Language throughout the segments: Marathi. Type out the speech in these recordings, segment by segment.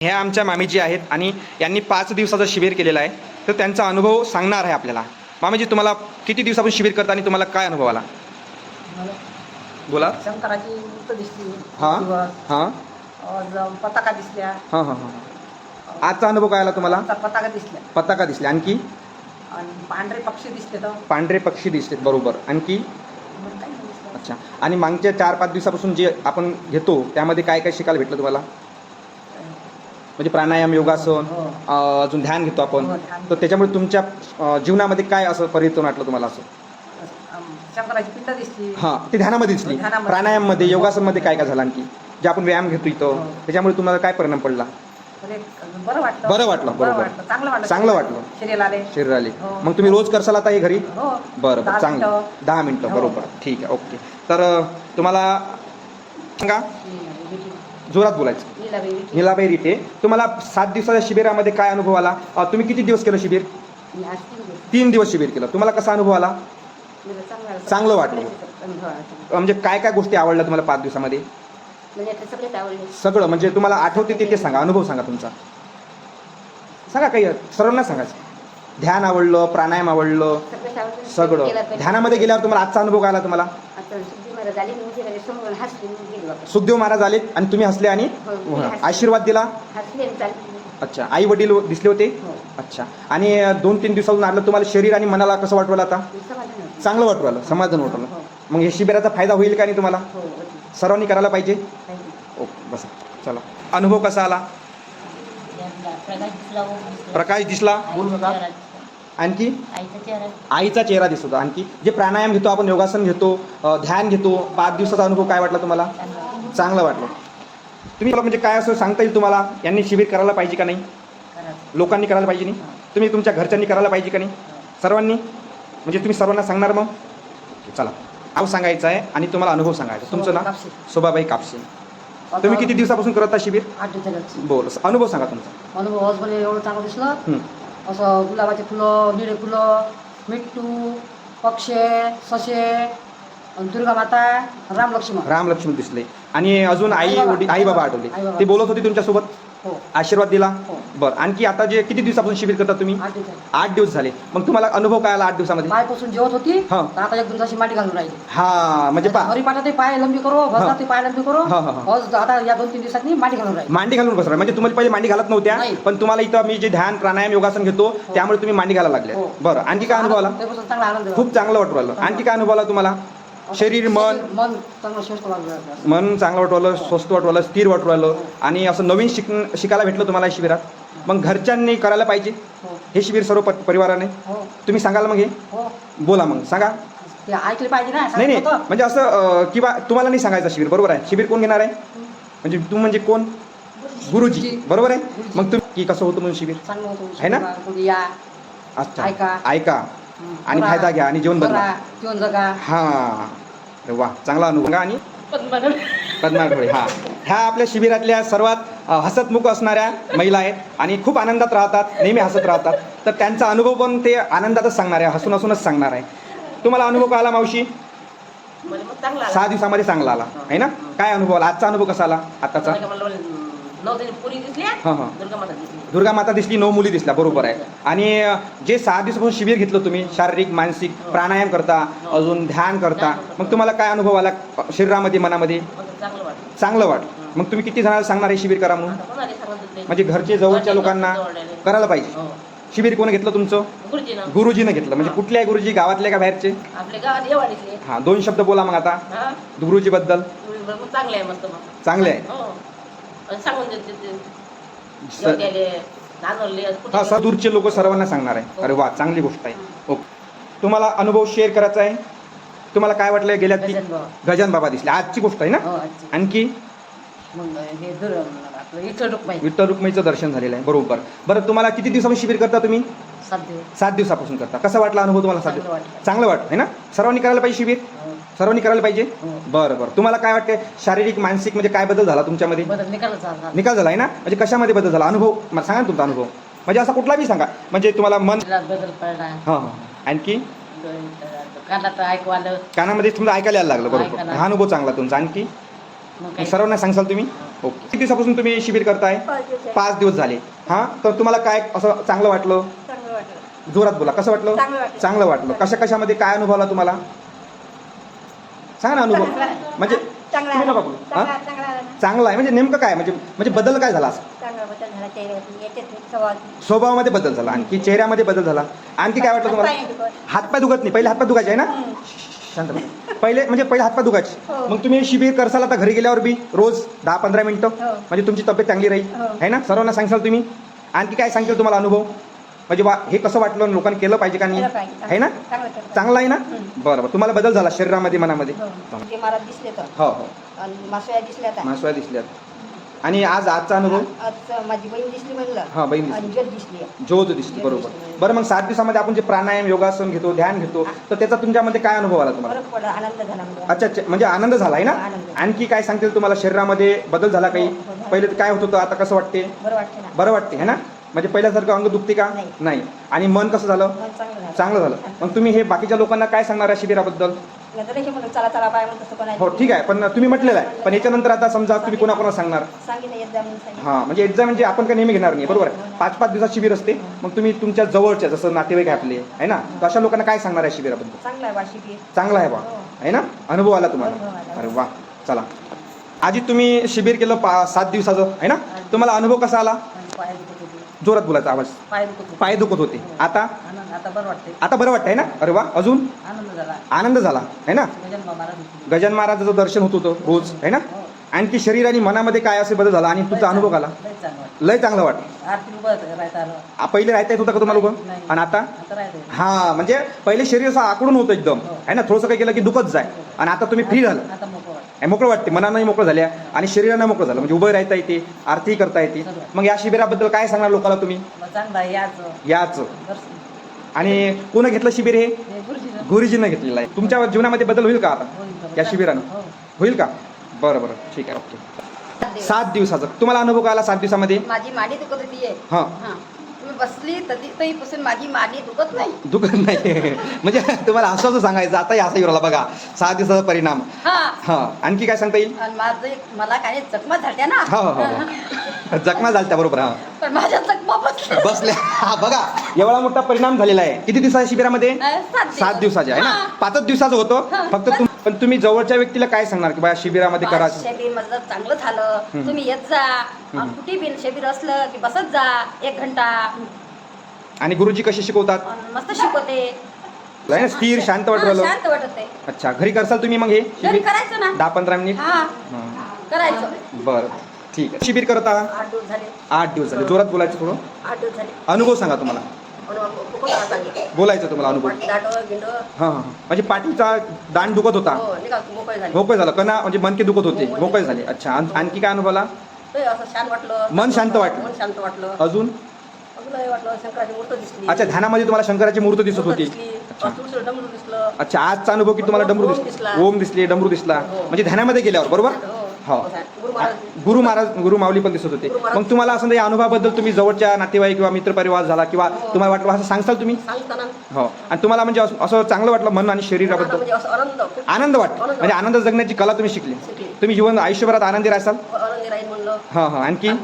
ह्या आमच्या मामीजी आहेत आणि यांनी पाच दिवसाचं शिबिर केलेलं आहे. तर त्यांचा अनुभव सांगणार आहे आपल्याला. मामीजी तुम्हाला किती दिवसापासून शिबिर करता आणि तुम्हाला काय अनुभव आला? बोला. शंकराची मूर्त दिसली. हां? हां? पताका दिसल्या. हां हां हां. आजचा अनुभव काय आला तुम्हाला? पताका दिसल्या. पताका दिसले आणखी? आणि पांढरे पक्षी दिसले तर. पांढरे पक्षी दिसलेत बरोबर. आणखी? मग काही नाही दिसलं. अच्छा. आणि मागच्या चार पाच दिवसापासून जे आपण घेतो त्यामध्ये काय काय शिकायला भेटलं तुम्हाला? म्हणजे प्राणायाम योगासन हो. अं, अजून ध्यान घेतो आपण. हो, ध्यान. तर त्याच्यामुळे तुमच्या अं, जीवनामध्ये काय असं परिवर्तन वाटलं तुम्हाला असं? आम- शंकराची पिंड दिसली. हां ते ध्यानामध्ये दिसली. ध्यानामध्ये. प्राणायाममध्ये योगासनमध्ये काय काय झालं आणखी? जे आपण व्यायाम घेतो इथं हो. त्याच्यामुळे तुम्हाला काय परिणाम पडला? तर एक बरं वाटलं. बरं वाटलं, बरं बरोबर. चांगलं वाटलं. चांगलं वाटलं. शरीराला शरीराला हो. मग तुम्ही रोज करसाल आता हे घरी? हो. बरं दहा बरं चांगलं. मिनिटं. दहा मिनटं. हो. बरोबर. ठीक आहे. ओके. तर अं, तुम्हाला सांगा. जोरात बोलायचं. हिलाबाई रिटे तुम्हाला सात दिवसाच्या शिबिरामध्ये काय अनुभव आला? तुम्ही किती दिवस केलं शिबिर? तीन दिवस. शिबिर केलं. तुम्हाला कसा अनुभव आला? चांगलं वाटलं. म्हणजे काय काय गोष्टी आवडल्या तुम्हाला पाच दिवसामध्ये? म्हणजे सगळं. म्हणजे तुम्हाला आठवते ते ते सांगा. अनुभव सांगा तुमचा. सांगा काही. सर्वांना सांगायचं ध्यान आवडलं प्राणायाम आवडलं सगळं. ध्यानामध्ये गेल्यावर तुम्हाला आजचा अनुभव काय आला तुम्हाला? गेले समोरून हसले गेली वापस सुखदेव महाराज आले आणि तुम्ही हसले आणि हो, मी हसले. आशीर्वाद दिला? हसले आणि चालली. अच्छा आई वडील दिसले होते? हो. अच्छा. आणि दोन तीन दिवसातून आलं तुम्हाला शरीर आणि मनाला कसं वाटवलं आता? मी समाधान होते. चांगलं वाटवलं समाधान वाटवलं. हो. मग हे शिबिराचा फायदा होईल का नाही तुम्हाला? हो होते. सर्वांनी करायला पाहिजे? पाहिजे. ओके बसा. चला. अनुभव कसा आला? प्रकाश दिसला आणखी? आईचा चेहरा. आईचा चेहरा दिसत होता. आणखी? जे प्राणायाम घेतो आपण योगासन घेतो ध्यान घेतो पाच दिवसाचा अनुभव काय वाटला तुम्हाला? चांगलं. वाटलं. तुम्ही मला म्हणजे काय असं सांगता येईल तुम्हाला? यांनी शिबिर करायला पाहिजे का नाही? लोकांनी करायला पाहिजे नाही? तुम्ही तुमच्या घरच्यांनी करायला पाहिजे का नाही? सर्वांनी? म्हणजे तुम्ही सर्वांना सांगणार मग? चला. नाव सांगायचं आहे आणि तुम्हाला अनुभव सांगायचा तुमचं नाव? कापसे. शोभाबाई कापसे. तुम्ही किती दिवसापासून करत शिबिर? आठ बोल. अनुभव सांगा तुमचा. अनुभव एवढं चांगलं दिसलं. असं गुलाबाचे फुलं निळे फुलं मिट्टू पक्षे ससे दुर्गा माता राम लक्ष्मण राम लक्ष्मण दिसले आणि अजून आई आई बाबा. वडील आई बाबा आठवले. ते बोलत होते तुमच्यासोबत हो. आशीर्वाद दिला? हो. बरं. आणखी आता जे किती दिवसापासून शिबिर करता तुम्ही? आठ दिवस झाले. मग तुम्हाला अनुभव काय आला आठ दिवसामध्ये? पायपासून जेवत होती हा. आता माटी घालून राहिली. हा म्हणजे पा हरी पाठात पाय लंबी करो ते पाय लंबी करो. हा, हा, हा. आता या दोन तीन दिवसांनी माटी घालून राहिली. मांडी घालून बसला. म्हणजे तुम्हाला पहिले मांडी घालत नव्हत्या नाही. पण तुम्हाला इथं मी जे ध्यान प्राणायाम योगासन घेतो त्यामुळे तुम्ही मांडी घालायला लागले. हो. बरं. आणखी काय अनुभव आला? त्यापासून चांगला आनंद झाला. खूप चांगलं वाटू राहिलं. आणखी काय अनुभव आला तुम्हाला? शरीर मन. मन चांगलं वाटलं मन चांगलं वाटू राहिलं स्वस्त वाटू राहिलं स्थिर वाटू राहिलं आणि असं नवीन शिक शिकायला भेटलं तुम्हाला या शिबिरात. मग घरच्यांनी करायला पाहिजे. हो. हे शिबिर सर्व प- परिवाराने. हो. तुम्ही सांगाल मग हे? हो. बोला मग सांगा. ते ऐकले पाहिजे ना नाही नाही. म्हणजे असं अं, किंवा तुम्हाला नाही सांगायचं शिबिर बरोबर आहे. शिबिर कोण घेणार आहे? म्हणजे तू म्हणजे कोण? गुरुजी. बरोबर आहे. मग तुम्ही की कसं होतं म्हणून शिबिर? चांगलं होतं आहे ना? या. अच्छा. ऐका. ऐका. आणि फायदा घ्या आणि जीवन बदला जीवन जगा. हा. अरे वा चांगला अनुभव. आणि? पद्मा ढोळे हा. ह्या आपल्या शिबिरातल्या सर्वात अ, हसतमुख असणाऱ्या महिला आहेत आणि खूप आनंदात राहतात नेहमी हसत राहतात. तर त्यांचा अनुभव पण ते आनंदातच सांगणार आहे हसून हसूनच सांगणार आहे. तुम्हाला अनुभव आला मावशी? मला मग चांगला आला. सहा दिवसामध्ये चांगला आला. आहे ना? काय अनुभव आला? आजचा अनुभव कसा आला? आताचा मला मला नऊ दिवस पुरी दिसल्या हां हां. दुर्गा माता दिसली. दुर्गा माता दिसली नऊ मुली दिसल्या बरोबर आहे. आणि जे सहा दिवसापासून शिबिर घेतलं तुम्ही शारीरिक मानसिक प्राणायाम करता अजून ध्यान करता मग तुम्हाला काय अनुभव आला शरीरामध्ये मनामध्ये? चांगलं वाटलं. चांगलं वाटलं. मग तुम्ही किती जणांना सांगणार आहे शिबिर करा म्हणून? कोणाला सांगत म्हणजे घरचे जवळच्या लोकांना करायला पाहिजे. शिबिर कोण घेतलं तुमचं? गुरुजीनं. गुरुजीनं घेतलं. म्हणजे कुठल्या गुरुजी? गावातले का बाहेरचे? आपल्या गावात येवाडीतले हा दोन शब्द बोला मग आता. हा. गुरुजी बद्दल तुम्ही बरं मग चांगले आहे मग. चांगले आहे. हो. सांगून स- हा सर दूरचे लोक सर्वांना सांगणार आहे. अरे वा चांगली गोष्ट आहे. ओके. तुम्हाला अनुभव शेअर करायचा आहे? तुम्हाला काय वाटलं गेल्या ती गजानन गजान बाबा दिसले. आजची गोष्ट आहे ना? हो आजची. आणखी? मग हे दुर आपलं इथं रुक्माई विठ्ठल रुक्मिणीचं दर्शन झालेलं आहे. बरोबर. बरं तुम्हाला किती दिवसापासून शिबिर करता तुम्ही? सात दिवस. सात दिवसापासून करता. कसा वाटला अनुभव तुम्हाला सात चांगलं दिवस वाटलं. चांगलं वाटतं आहे ना? सर्वांनी करायला पाहिजे शिबिर? हो. सर्वांनी करायला पाहिजे? हो. बरं बरं. तुम्हाला काय वाटतं शारीरिक मानसिक म्हणजे काय बदल झाला तुमच्यामध्ये? बदल निकालच झाला. निकाल झाला आहे ना? म्हणजे कशामध्ये बदल झाला? अनुभव? मला सांगा ना तुमचा अनुभव. म्हणजे असा कुठला बी सांगा. म्हणजे तुम्हाला मन बदल पडला. हां हां. आणखी? कानात ऐकू आलं. कानामध्ये तुमचं ऐकायला यायला लागलं बरोबर. हा अनुभव चांगला तुमचा. आणखी? सर्वांना सांगसाल तुम्ही? हो. ओके. किती दिवसापासून तुम्ही शिबिर करताय? पाच दिवस झाले. हां? तर तुम्हाला काय असं चांगलं वाटलं? चांगलं वाटलं. जोरात बोला. कसं वाटलं? चांगलं वाटलं. चांगलं वाटलं. कशा कशामध्ये काय अनुभवला तुम्हाला? सांगा ना अनुभव. म्हणजे चांगला तुम्ही नका आहे. बोलू. हा? चांगला चांगला आहे ना. चांगलं आहे म्हणजे नेमकं काय म्हणजे म्हणजे बदल काय झाला असं चांगला बदल झाला चेहऱ्यावरती याच्यात स्वभावात स्वभावामध्ये बदल झाला आणखी चेहऱ्यामध्ये बदल झाला आणखी काय वाटलं तुम्हाला हातपाय दुखत. नाही पहिले हातपाय दुखायचे आहे ना. शांत बसा. पहिले म्हणजे पहिले हातपाय दुखायचे हो. मग तुम्ही शिबिर करसाल आता घरी गेल्यावर बी रोज दहा पंधरा मिनिटं हो. म्हणजे तुमची तब्येत चांगली राहील हो. आहे ना सर्वांना सांगसाल तुम्ही आणखी काय सांगतील तुम्हाला अनुभव म्हणजे वा हे कसं वाटलं लोकांनी केलं पाहिजे का नाही? केलं पाहिजे. आहे ना? चांगलं केलं. चांगलं आहे ना? हम्म. बरं बरं. तुम्हाला बदल झाला शरीरामध्ये मनामध्ये? हो. ते महाराज दिसले तर. हो हो. आणि मासोया दिसल्या मासुळ्या दिसल्यात आणि आज आजचा अनुभव? आज माझी बहीण दिसली म्हणलं. हा बहीण दिसली. आणि ज्योत दिसली ज्योत बरोबर. बरं मग सात दिवसामध्ये आपण जे प्राणायाम योगासन घेतो ध्यान घेतो तर त्याचा तुमच्यामध्ये काय अनुभव आला तुम्हाला? फरक पडला आनंद झाला मला अच्छा अच्छा. म्हणजे आनंद झाला आहे ना? आनंद. आणखी काय सांगतील तुम्हाला? शरीरामध्ये बदल झाला काही? हो, हो, झाला. पहिले तर काय होत होतं? आता कसं वाटते? बरं वाटते ना. बरं वाटते है ना? म्हणजे पहिल्यासारखं अंग दुखते का? नाही. नाही. आणि मन कसं झालं? मन चांगलं झालं. चांगलं झालं. मग तुम्ही हे बाकीच्या लोकांना काय सांगणार आहे शिबिराबद्दल? नंतर हे म्हणलं चला चला बाय म्हणत तसं हो ठीक आहे. पण तुम्ही म्हटलेलं आहे. पण याच्यानंतर आता समजा तुम्ही कोणाकोणा सांगणार? सांगितलं म्हणून सांगितलं. हां म्हणजे एक्झाम म्हणजे आपण काय नेहमी घेणार नाही बरोबर आहे? पाच पाच दिवसात शिबिर असते. मग तुम्ही तुमच्या जवळच्या जसं नातेवाईक आहे आपले आहे ना? तर अशा लोकांना काय सांगणार आहे शिबिराबद्दल? चांगलं आहे वाशी बी चांगला आहे बा. हो. आहे ना? अनुभव आला तुम्हाला? आला. अरे वा. चला. आजी तुम्ही शिबिर केलं पा सात दिवसाचं आहे ना? तुम्हाला अनुभव कसा आला? पाय दुखत होते. जोरात बोलायचा आवाज. पाय दुखत होते. पाय दुखत होते. आता? आनंद आता बरं वाटते आता बरं वाटतंय ना? अरे वा अजून? आनंद झाला. आनंद झाला आहे ना? गजान महाराजाचं दर्शन होत होतं रोज आहे ना? हो. आणखी शरीर आणि मनामध्ये काय असे बदल झाला? आणि तुमचा अनुभव आला? लय चांगलं वाटतं. लय चांगलं वाटलं. आरती उभं राहता आलं. आ, पहिले राहता येत होतं का तुम्हाला उभं? नाही. आणि आता? आता राहते हा म्हणजे पहिले शरीर असं आकडून होतं एकदम. हो. आहे ना? थोडंसं काही केलं की दुखत जाय. आणि आता तुम्ही फ्री झालं. आता मोकळं वाटतं हे मोकळं वाटते मनानंही मोकळं झाल्या. आणि शरीरानं मोकळं झालं. म्हणजे उभं राहता येते आरती करता येते. मग या शिबिराबद्दल काय सांगणार लोकांना तुम्ही? याचं. आणि कोण घेतलं शिबिर हे? गुरुजींना. घेतलेलं आहे. तुमच्या जीवनामध्ये बदल होईल का आता? या शिबिरानं? हो. होईल का? बरं बरं. ठीक आहे. ओके सात दिवसाचं. तुम्हाला अनुभव आला सात दिवसामध्ये? माझी माडी दुखत होती. हां. तुम्ही बसली तरी तरीपासून माझी माडी दुखत नाही. दुखत नाही. म्हणजे तुम्हाला असं सांगायचं आताही असं येऊ बघा. सहा दिवसाचा परिणाम. हा. हां. आणखी काय सांगता येईल? माझं मला काही जखमा झाल्या ना? हो हो हो. जखमा झाल्या बरोबर हां. पण माझ्या बसल्या. हा बघा एवढा मोठा परिणाम झालेला आहे. किती दिवसाच्या शिबिरामध्ये? सात दिवस. सात दिवसाचे आहे ना. पाचच दिवसाचं होतं. फक्त तुम पण तुम्ही जवळच्या व्यक्तीला काय सांगणार की बा शिबिरामध्ये करा? माझं चांगलं झालं. हम्म. तुम्ही येत जा. आणि कुठे बी शरीर असलं की बसत जा. एक घंटा. आणि गुरुजी कसे शिकवतात? मस्त शिकवते. ना स्थिर शांत वाटत हा, राहिलं. शांत वाटत अच्छा घरी करसाल तुम्ही मग हे घरी शिबिर? करायचं ना. दहा पंधरा मिनिट? हा. हां. करायचं. बरं. ठीक आहे. शिबिर करत आहात? आठ दिवस झाले. आठ दिवस झाले. जोरात बोलायचं थोडं. आठ दिवस झाले. अनुभव सांगा तुम्हाला. म्हणून खूपच. बोलायचं तुम्हाला अनुभव. पाठी दाटं, गिंडं, हां हां म्हणजे पाठीचा दांड दुखत होता. हो, नाही का, मोकळे झाले. कणा म्हणजे मनके दुखत होते. मोकळे झाले. अच्छा. आण- आणखी काय अनुभवला? ते असं शांत वाटलं. मन शांत वाटलं. मन शांत वाटलं. अजून? अजून हे वाटलं शंकराची मूर्त दिसली. अच्छा ध्यानामध्ये तुम्हाला शंकराची मूर्त दिसत मूर्त होती. दिसली. अच्छा. तुळशीचं डमरू दिसलं. अच्छा आजचा अनुभव की तुम्हाला डमरू ओम दिसला? दिसला. ओम दिसले डमरू दिसला. हो. म्हणजे ध्यानामध्ये गेल्यावर बरोबर? हो. गुरु महाराज. गुरु महाराज गुरु माऊली पण दिसत होते. मग तुम्हाला असं या अनुभवाबद्दल तुम्ही जवळच्या नातेवाईक किंवा मित्रपरिवार झाला किंवा तुम्हाला वाटलं असं सांगताल तुम्ही? हो. आणि तुम्हाला म्हणजे असं चांगलं वाटलं मन आणि शरीराबद्दल? म्हणजे आनंद वाटतो. आनंद म्हणजे आनंद जगण्याची कला तुम्ही शिकली. तुम्ही जीवन आयुष्यभरात आनंदी म्हणलं. हां हां. आणखी हं,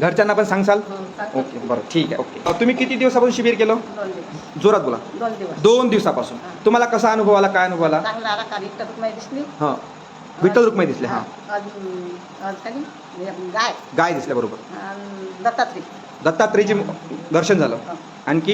घरच्यांना पण सांगसाल? हं. ओके बरं. ठीक आहे ओके. तुम्ही किती दिवसापासून शिबिर केलं? जोरात बोला. दोन दिवस. दोन दिवसापासून. तुम्हाला कसा अनुभव आला काय अनुभव आला? हां. विठ्ठल रुक्माई दिसले हां. गाय. गाय दिसल्या बरोबर. दत्तात्रय. दत्तात्रेयचे दर्शन झालं. आणखी?